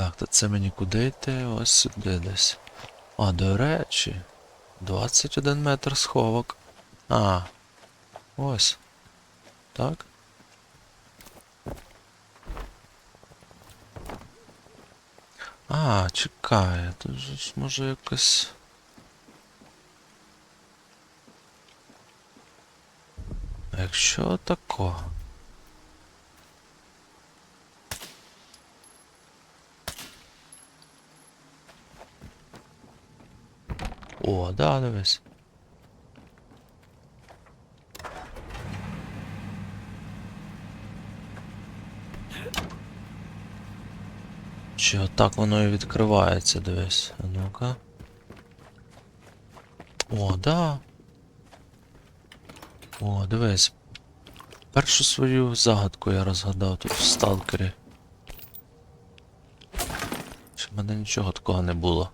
Так, то це мені куди йти? Ось сюди десь. А, до речі. 21 метр сховок. А. Ось. Так? А, чекай, тут ж може якось. А якщо тако? О, да, дивись. Чи отак воно і відкривається, дивись. Ну-ка. О, да. О, дивись. Першу свою загадку я розгадав тут в сталкері. Чи в мене нічого такого не було.